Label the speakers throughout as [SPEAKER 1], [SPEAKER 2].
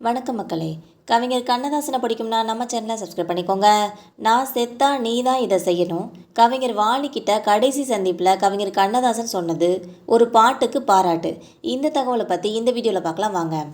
[SPEAKER 1] வணக்கம் மக்களே. கவிஞர் கண்ணதாசனை படிக்கும்னா நம்ம சேனலை சப்ஸ்கிரைப் பண்ணிக்கோங்க. நான் செத்தா நீ தான் இதை செய்யணும். கவிஞர் வாலிக்கிட்ட கடைசி சந்திப்பில் கவிஞர் கண்ணதாசன் சொன்னது ஒரு பாட்டுக்கு பாராட்டு. இந்த தகவலை பற்றி இந்த வீடியோவில் பார்க்கலாம் வாங்க.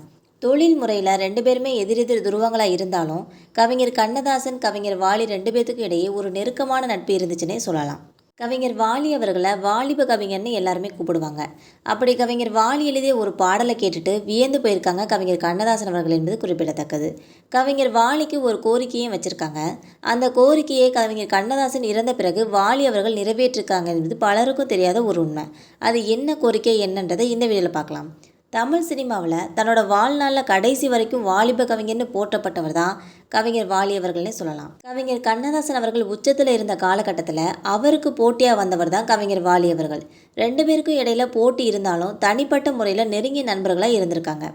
[SPEAKER 1] தொழில் முறையில் ரெண்டு பேருமே எதிரெதிர் துருவங்களாக இருந்தாலும் கவிஞர் கண்ணதாசன் கவிஞர் வாலி ரெண்டு பேர்த்துக்கும் இடையே ஒரு நெருக்கமான நட்பு இருந்துச்சுன்னே சொல்லலாம். கவிஞர் வாலி அவர்களை வாலிப கவிஞர்னு எல்லாருமே கூப்பிடுவாங்க. அப்படி கவிஞர் வாலி எழுதிய ஒரு பாடலை கேட்டுட்டு வியந்து போயிருக்காங்க கவிஞர் கண்ணதாசன் அவர்கள் என்பது குறிப்பிடத்தக்கது. கவிஞர் வாலிக்கு ஒரு கோரிக்கையும் வச்சுருக்காங்க. அந்த கோரிக்கையை கவிஞர் கண்ணதாசன் இறந்த பிறகு வாலி அவர்கள் நிறைவேற்றிருக்காங்க என்பது பலருக்கும் தெரியாத ஒரு உண்மை. அது என்ன கோரிக்கை என்னன்றதை இந்த வீடியோவில் பார்க்கலாம். தமிழ் சினிமாவில் தன்னோட வாழ்நாளில் கடைசி வரைக்கும் வாலிப கவிஞர்னு போற்றப்பட்டவர் தான் கவிஞர் வாலி அவர்கள்னே சொல்லலாம். கவிஞர் கண்ணதாசன் அவர்கள் உச்சத்தில் இருந்த காலகட்டத்தில் அவருக்கு போட்டியாக வந்தவர் தான் கவிஞர் வாலி அவர்கள். ரெண்டு பேருக்கும் இடையில போட்டி இருந்தாலும் தனிப்பட்ட முறையில் நெருங்கிய நண்பர்களாக இருந்திருக்காங்க.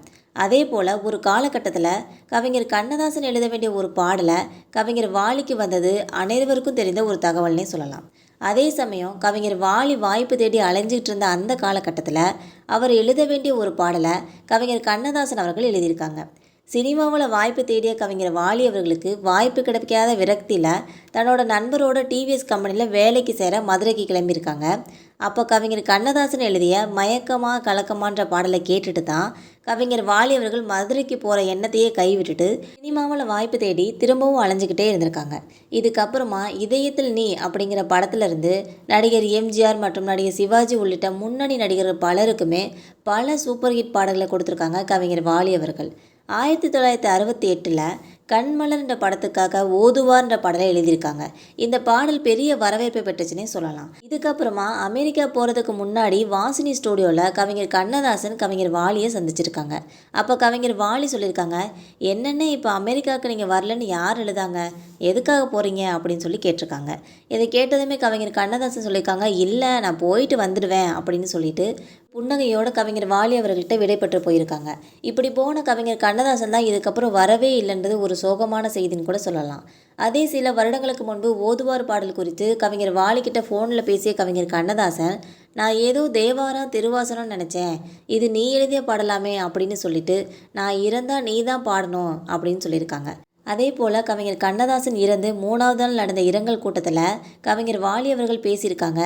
[SPEAKER 1] அதே போல் ஒரு காலகட்டத்தில் கவிஞர் கண்ணதாசன் எழுத வேண்டிய ஒரு பாடலை கவிஞர் வாலிக்கு வந்தது அனைவருக்கும் தெரிந்த ஒரு தகவல்னே சொல்லலாம். அதே சமயம் கவிஞர் வாலி வாய்ப்பு தேடி அலைஞ்சிட்டு இருந்த அந்த காலகட்டத்தில் அவர் எழுத வேண்டிய ஒரு பாடலை கவிஞர் கண்ணதாசன் அவர்கள் எழுதியிருக்காங்க. சினிமாவில் வாய்ப்பு தேடிய கவிஞர் வாலி அவர்களுக்கு வாய்ப்பு கிடைக்காத விரக்தியில் தன்னோட நண்பரோட டிவிஎஸ் கம்பெனியில் வேலைக்கு சேர மதுரைக்கு கிளம்பியிருக்காங்க. அப்போ கவிஞர் கண்ணதாசன் எழுதிய மயக்கமா கலக்கமான்ற பாடலை கேட்டுட்டு தான் கவிஞர் வாலி அவர்கள் மதுரைக்கு போகிற எண்ணத்தையே கைவிட்டுட்டு சினிமாவில் வாய்ப்பு தேடி திரும்பவும் அலைஞ்சிக்கிட்டே இருந்திருக்காங்க. இதுக்கப்புறமா இதயத்தில் நீ அப்படிங்கிற படத்துலேருந்து நடிகர் எம்ஜிஆர் மற்றும் நடிகர் சிவாஜி உள்ளிட்ட முன்னணி நடிகர்கள் பலருக்குமே பல சூப்பர் ஹிட் பாடல்களை கொடுத்துருக்காங்க கவிஞர் வாலி அவர்கள். ஆயிரத்தி தொள்ளாயிரத்தி அறுபத்தி எட்டில் கண்மலர்ன்ற படத்துக்காக ஓதுவார்ன்ற பாடலை எழுதியிருக்காங்க. இந்த பாடல் பெரிய வரவேற்பை பெற்றுச்சுன்னே சொல்லலாம். இதுக்கப்புறமா அமெரிக்கா போகிறதுக்கு முன்னாடி வாசினி ஸ்டூடியோவில் கவிஞர் கண்ணதாசன் கவிஞர் வாலியை சந்திச்சிருக்காங்க. அப்போ கவிஞர் வாலி சொல்லியிருக்காங்க என்னென்ன இப்போ அமெரிக்காவுக்கு நீங்கள் வரலன்னு யார் எழுதாங்க? எதுக்காக போகிறீங்க அப்படின்னு சொல்லி கேட்டிருக்காங்க. இதை கேட்டதுமே கவிஞர் கண்ணதாசன் சொல்லியிருக்காங்க இல்லை நான் போயிட்டு வந்துடுவேன் அப்படின்னு சொல்லிட்டு புன்னகையோட கவிஞர் வாலி அவர்கள்ட்ட விடைபெற்று போயிருக்காங்க. இப்படி போன கவிஞர் கண்ணதாசன் தான் இதுக்கப்புறம் வரவே இல்லைன்றது ஒரு சோகமான செய்தின்னு கூட சொல்லலாம். அதே சில வருடங்களுக்கு முன்பு ஓதுவார் பாடல் குறித்து கவிஞர் வாலிக்கிட்ட ஃபோனில் பேசிய கவிஞர் கண்ணதாசன் நான் ஏதோ தேவாரா திருவாசனம்னு நினச்சேன். இது நீ எழுதிய பாடலாமே அப்படின்னு சொல்லிட்டு நான் இறந்தால் நீ தான் பாடணும் அப்படின்னு சொல்லியிருக்காங்க. அதே போல் கவிஞர் கண்ணதாசன் இறந்து மூணாவது நாள் நடந்த இரங்கல் கூட்டத்தில் கவிஞர் வாலி அவர்கள் பேசியிருக்காங்க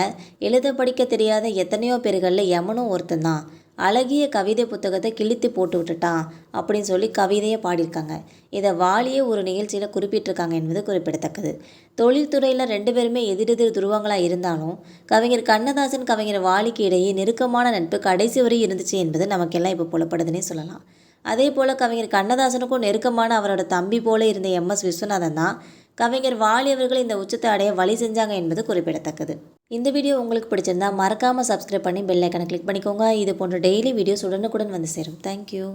[SPEAKER 1] எழுத படிக்க தெரியாத எத்தனையோ பேர்களில் யமனும் ஒருத்தன் தான் அழகிய கவிதை புத்தகத்தை கிழித்து போட்டு விட்டுட்டான் அப்படின்னு சொல்லி கவிதையை பாடியிருக்காங்க. இதை வாலியே ஒரு நிகழ்ச்சியில் குறிப்பிட்டிருக்காங்க என்பது குறிப்பிடத்தக்கது. தொழில்துறையில் ரெண்டு பேருமே எதிரெதிர் துருவங்களாக இருந்தாலும் கவிஞர் கண்ணதாசன் கவிஞர் வாலிக்கு இடையே நெருக்கமான நட்பு கடைசி வரை இருந்துச்சு என்பது நமக்கெல்லாம் இப்போ புலப்படுதுன்னே சொல்லலாம். அதே போல் கவிஞர் கண்ணதாசனுக்கும் நெருக்கமான அவரோட தம்பி போல இருந்த எம் எஸ் விஸ்வநாதன் தான் கவிஞர் வாலி அவர்கள் இந்த உச்சத்தை அடைய வழி செஞ்சாங்க என்பது குறிப்பிடத்தக்கது. இந்த வீடியோ உங்களுக்கு பிடிச்சிருந்தா மறக்காமல் சப்ஸ்கிரைப் பண்ணி பெல் ஐக்கனை கிளிக் பண்ணிக்கோங்க. இது போன்ற டெய்லி வீடியோஸ் உடனுக்குடன் வந்து சேரும். தேங்க்யூ